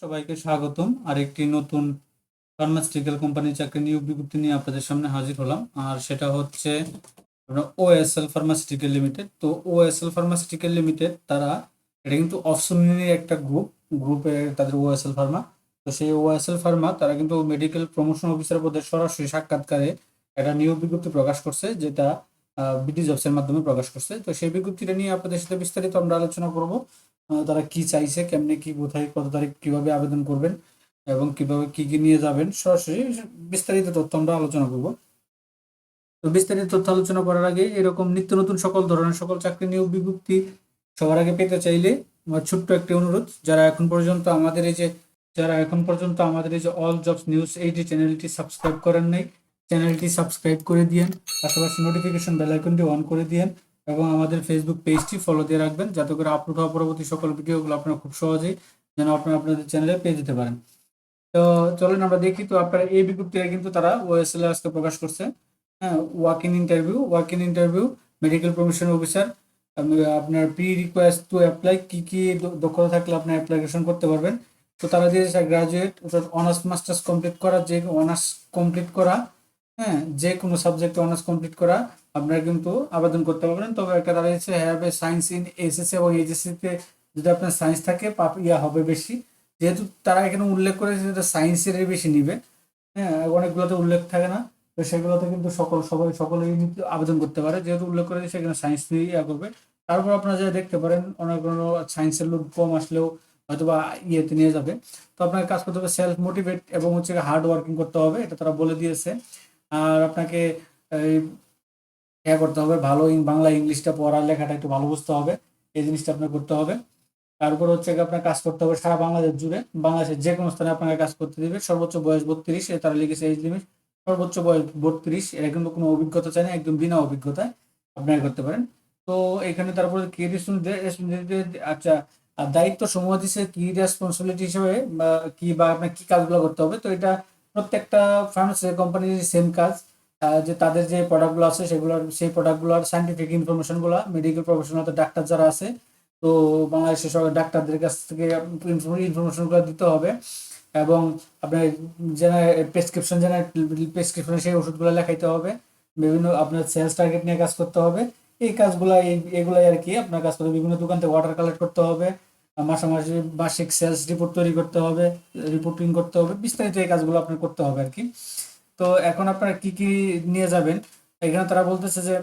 সবাইকে স্বাগতম। আরেকটি নতুন ফার্মাসিউটিক্যাল কোম্পানির চাকরি নিয়োগ বিজ্ঞপ্তি নিয়ে আপনাদের সামনে হাজির হলাম। আর সেটা হচ্ছে ওএসএল ফার্মাসিউটিক্যাল লিমিটেড তো ওএসএল ফার্মাসিউটিক্যাল লিমিটেড তারা, এটা কিন্তু অপশনের একটা গ্রুপ গ্রুপে তাদের ওএসএল ফার্মা তো সেই ওএসএল ফার্মা তারা কিন্তু মেডিকেল প্রমোশন অফিসার পদে সরাসরি সাক্ষাৎকারে একটা নিয়োগ বিজ্ঞপ্তি প্রকাশ করছে, যেটা বিডি জবসের মাধ্যমে প্রকাশ করছে। তো সেই বিজ্ঞপ্তিটা নিয়ে আপনাদের সাথে বিস্তারিত আমরা আলোচনা করব। তারা কি চাইছে, কেমনে, কি কোথায় কত তারিখ, কীভাবে আবেদন করবেন এবং কীভাবে কি কি নিয়ে যাবেন, সরাসরি বিস্তারিত তথ্য আমরা আলোচনা করব। তো বিস্তারিত তথ্য আলোচনা করার আগে এরকম নিত্য নতুন সকল ধরনের সকল চাকরি নিয়োগ বিজ্ঞপ্তি সবার আগে পেতে চাইলে আমার ছোট্ট একটি অনুরোধ, যারা এখন পর্যন্ত আমাদের এই যে, যারা এখন পর্যন্ত আমাদের এই যে অল জবস নিউজ এইটি চ্যানেলটি সাবস্ক্রাইব করেন নাই, চ্যানেলটি সাবস্ক্রাইব করে দিয়েন, পাশাপাশি নোটিফিকেশন বেল আইকনটি অন করে দিয়েন এবং আমাদের ফেসবুক পেজটি ফলো দিয়ে রাখবেন যাতে করে আপলোড হওয়া পরবর্তী সকল ভিডিওগুলো আপনারা খুব সহজেই যেন আপনারা আপনাদের চ্যানেলে পেয়ে যেতে পারেন। তো চলেন আমরা দেখি তো আপনারা এই বিজ্ঞপ্তিটা কিন্তু তারা ওএসএল আজকে প্রকাশ করছে। হ্যাঁ walk in interview walk in interview medical promotion officer আপনার প্রি রিকোয়েস্ট টু অ্যাপ্লাই কি কি দক্ষতা থাকলে আপনি অ্যাপ্লিকেশন করতে পারবেন। তো তারা দিয়েছে গ্রাজুয়েট অর্থাৎ অনার্স মাস্টার্স কমপ্লিট করা, যে অনার্স কমপ্লিট করা হ্যাঁ যে কোনো সাবজেক্টে অনার্স কমপ্লিট করা আপনারা কিন্তু আবেদন করতে পারবেন। তবে একটা তারা হচ্ছে have a science in SSC এবং এইচএসসি তে যদি আপনার সায়েন্স থাকে ইয়া হবে বেশি। যেহেতু তারা এখানে উল্লেখ করেছে যেটা সায়েন্সের বেশি নিবে। হ্যাঁ অনেকগুলোতে উল্লেখ থাকে না। তো সেগুলোতে কিন্তু সকল, সবাই সকলেই আবেদন করতে পারে। যেহেতু উল্লেখ করেছে, সেখানে সায়েন্স নিয়ে ইয়া করবে। তারপর আপনারা যা দেখতে পারেন অনেক কোনো সায়েন্সের লোক কম আসলেও হয়তো বা ইয়েতে নিয়ে যাবে। তো আপনাকে কাজ করতে হবে সেলফ মোটিভেট এবং হচ্ছে হার্ড ওয়ার্কিং করতে হবে, এটা তারা বলে দিয়েছে। আর আপনাকে এই ইয়া করতে হবে, ভালো বাংলা ইংলিশটা পড়ার লেখাটা একটু ভালো বুঝতে হবে, এই জিনিসটা আপনার করতে হবে। তারপর হচ্ছে আপনার কাজ করতে হবে সারা বাংলাদেশ জুড়ে। বাংলাদেশের যে কোনো স্থানে আপনাকে কাজ করতে দিবে। সর্বোচ্চ বয়স বত্রিশ, এ তারা লিখেছে এজ লিমিট সর্বোচ্চ বয়স বত্রিশ এটা কিন্তু কোনো অভিজ্ঞতা চাই না, একদম বিনা অভিজ্ঞতায় আপনারা করতে পারেন। তো এখানে তারপরে কি আচ্ছা দায়িত্ব সমূহ দিচ্ছে কি রেসপন্সিবিলিটি হিসেবে, বা কি বা আপনার কি কাজগুলো করতে হবে। তো এটা প্রত্যেকটা ফার্মেসি কোম্পানির সেম কাজ। যে তাদের যে প্রোডাক্টগুলো আছে সেগুলোর, সেই প্রোডাক্টগুলোর সাইন্টিফিক ইনফরমেশনগুলো মেডিকেল প্রফেশনাল ডাক্তার যারা আছে, তো বাংলাদেশের সব ডাক্তারদের কাছ থেকে ইনফরমেশনগুলো দিতে হবে। এবং আপনার জেনারেল প্রেসক্রিপশন জেনারেল প্রেসক্রিপশনে সেই ওষুধগুলো লেখাইতে হবে। বিভিন্ন আপনার সেলস টার্গেট নিয়ে কাজ করতে হবে। এই কাজগুলো, এই, এগুলাই আর কি আপনার কাজ করতে। বিভিন্ন দোকান থেকে অর্ডার কালেক্ট করতে হবে। মাসামাসি বার্ষিক সেলস রিপোর্ট তৈরি করতে হবে রিপোর্টিং করতে হবে। বিস্তারিত এই কাজগুলো আপনার করতে হবে আর কি। তো এখন আপনারা কি কি নিয়ে যাবেন? এখানে তারা বলতেছে যে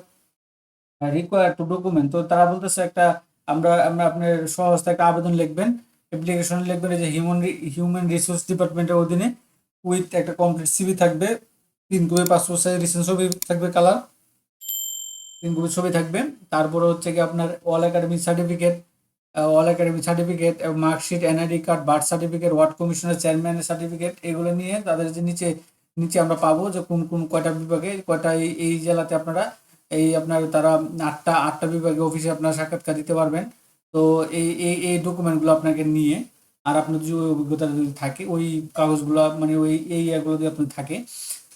রিকোয়ার টু ডকুমেন্ট তো তারা বলতেছে একটা, আমরা আমরা আপনার সহজতে একটা আবেদন লিখবেন। অ্যাপ্লিকেশন লিখবেন যে হিউম্যান হিউম্যান রিসোর্স ডিপার্টমেন্টের অধীনে উইথ একটা কমপ্লিট সিভি থাকবে। তিন কপি পাসপোর্ট সাইজ রিসেন্ট ছবি থাকবে কালার তিন কপি ছবি থাকবে। তারপরে হচ্ছে কি আপনার all academic certificate all academy certificate marksheet NID card birth certificate ward কমিশনের চেয়ারম্যানের সার্টিফিকেট এগুলো নিয়ে তাদের যে নিচে নিচে আমরা পাবো যে কোন কোন কয়টা বিভাগে, কয়টা এই জেলাতে আপনারা, এই আপনার তারা আটটা আটটা বিভাগে অফিসে আপনারা সাক্ষাৎকার দিতে পারবেন। তো এই এই এই ডকুমেন্টগুলো আপনাকে নিয়ে আর আপনার যে অভিজ্ঞতা যদি থাকে, ওই কাগজগুলো মানে ওই, এই ইয়াগুলো যদি আপনি থাকে,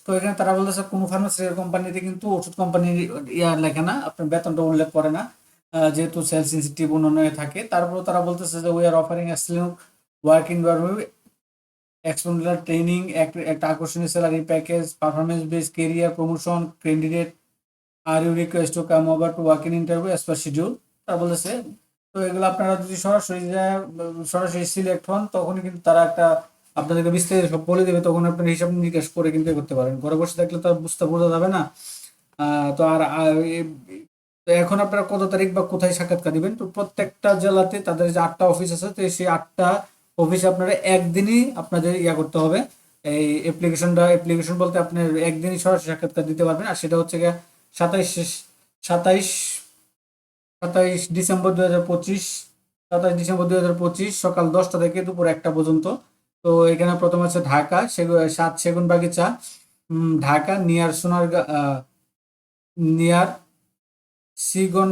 তো এখানে তারা বলতেছে কোনো ফার্মাসিউটিক্যাল কোম্পানিতে কিন্তু ওষুধ কোম্পানির ইয়ার লেখে না, আপনার বেতনটা উল্লেখ করে না যেহেতু সেলস ইনসেন্টিভ অন্যান্য থাকে। তারপরে তারা বলতেছে যে we are offering excellent work exponential training একটা আকর্ষণীয় salary package performance base career promotion candidate are you request to come over to work in interview as per schedule তারা বলেছে। তো এগুলো আপনারা যদি সরাসরি সরাসরি সিলেক্ট হন, তখনই কিন্তু তারা একটা আপনাদেরকে বিস্তারিত সব বলে দেবে, তখন আপনার হিসাব নিকাশ করে কিন্তু করতে পারেন। ঘরে বসে থাকলে তো বুঝতে বোঝা যাবে না। তো আর তো এখন আপনারা কত তারিখ বা কোথায় সাক্ষাৎকার দিবেন? তো প্রত্যেকটা জেলাতে তাদের যে আটটা অফিস আছে, তো সেই আটটা অফিসে আপনারা একদিনই আপনাদের ইয়া করতে হবে। এই অ্যাপ্লিকেশনটা অ্যাপ্লিকেশন বলতে আপনার একদিনই সরাসরি সাক্ষাৎকার দিতে পারবেন। আর সেটা হচ্ছে গিয়ে সাতাইশ সাতাইশ সাতাইশ ডিসেম্বর দু হাজার পঁচিশ, সাতাইশ ডিসেম্বর দু হাজার পঁচিশ সকাল দশটা থেকে দুপুর একটা পর্যন্ত। তো এখানে প্রথম আছে ঢাকা সাত সেগুন বাগিচা ঢাকা, নিয়ার সোনারগা নিয়ার সিগন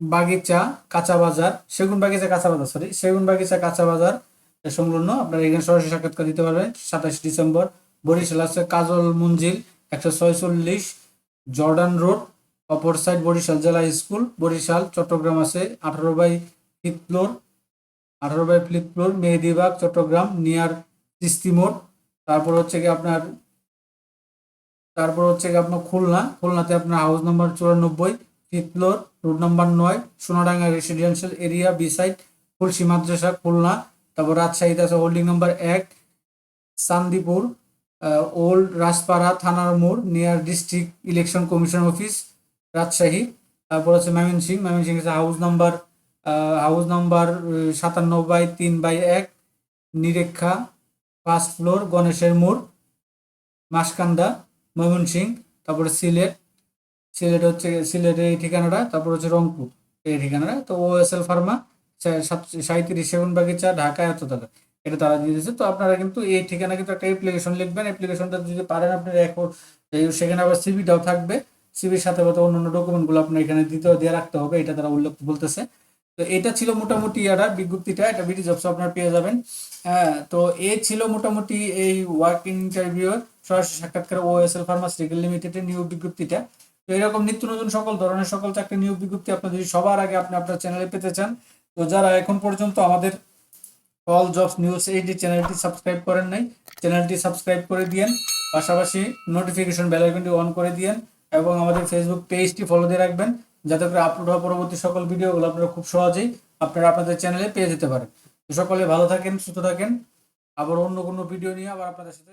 বাগিচা কাঁচা বাজার, সেগুন বাগিচা কাঁচা বাজার সরি সেগুন বাগিচা কাঁচা বাজার সংলগ্ন, আপনারা এখানে সরাসরি সাক্ষাৎকার দিতে পারবেন। সাতাশ ডিসেম্বর, বরিশাল আছে কাজল মঞ্জিল, একশো ছয়চল্লিশ জর্ডান রোড, অপর সাইড বরিশাল জেলা স্কুল, বরিশাল, চট্টগ্রাম আছে আঠারো বাই ফ্লোর, আঠারো বাই ফিফ মেহেদিবাগ চট্টগ্রাম, নিয়ার তিস্তি মোড়। তারপর হচ্ছে কি আপনার, তারপর হচ্ছে কি আপনার খুলনা, খুলনাতে আপনার হাউস নাম্বার চুরানব্বই ফ্লোর রোড নাম্বার নয়, Sonadanga residential area beside Khulshi মাদ্রাসা, খুলনা। তারপর রাজশাহীতে আছে হোল্ডিং নাম্বার এক, চান্দিপুর ওল্ড রাজপাড়া থানার মোড় near district election commission office Rajshahi. তারপর হচ্ছে ময়মনসিং ময়মনসিং আছে হাউস নাম্বার হাউস নাম্বার সাতান্ন বাই তিন বাই এক, নিরেক্ষা ফার্স্ট ফ্লোর গণেশের মোড়, মাসকান্দা, ময়মনসিং। তারপরে সিলেট সিলেট হচ্ছে সিলেটের এই ঠিকানাটা, তারপর হচ্ছে রংপুর এই ঠিকানাটা। তো ও এস এল ফার্মা সাঁত্রিশ সেগুন বাগিচা ঢাকা এত টাকা এটা তারা দিয়ে দিয়েছে। তো আপনারা কিন্তু এই ঠিকানা কিন্তু একটা অ্যাপ্লিকেশন লিখবেন। অ্যাপ্লিকেশনটা যদি পারেন আপনার এখন সেখানে আবার সিবিটাও থাকবে। সিবির সাথে সাথে অন্যান্য ডকুমেন্টগুলো আপনার এখানে দিতে দিয়ে রাখতে হবে। এটা তারা উল্লেখ বলতেছে। তো এটা ছিল মোটামুটি এটা বিজ্ঞপ্তিটা। এটা বিডি জবস আপনার পেয়ে যাবেন। হ্যাঁ তো এ ছিল মোটামুটি এই ওয়ার্ক ইন্টারভিউ সরাসরি সাক্ষাৎকার ওএসএল ফার্মাসিউটিক্যাল লিমিটেডের নিয়োগ বিজ্ঞপ্তিটা। তো এরকম নিত্য নতুন সকল ধরনের সকল চাকরি নিয়োগ বিজ্ঞপ্তি আপনার যদি সবার আগে আপনি আপনার চ্যানেলে পেতে চান তো যারা এখন পর্যন্ত আমাদের অল জবস নিউজ এইচডি চ্যানেলটি সাবস্ক্রাইব করেন নাই, চ্যানেলটি সাবস্ক্রাইব করে দিয়েন, পাশাপাশি নোটিফিকেশন বেল আইকনটি অন করে দিয়েন এবং আমাদের ফেসবুক পেজটি ফলো দিয়ে রাখবেন যাতে করে আপলোড হওয়া পরবর্তী সকল ভিডিওগুলো আপনারা খুব সহজেই আপনারা আপনাদের চ্যানেলে পেয়ে যেতে পারেন। সকলে ভালো থাকেন, সুস্থ থাকেন। আবার অন্য কোনো ভিডিও নিয়ে আবার আপনাদের সাথে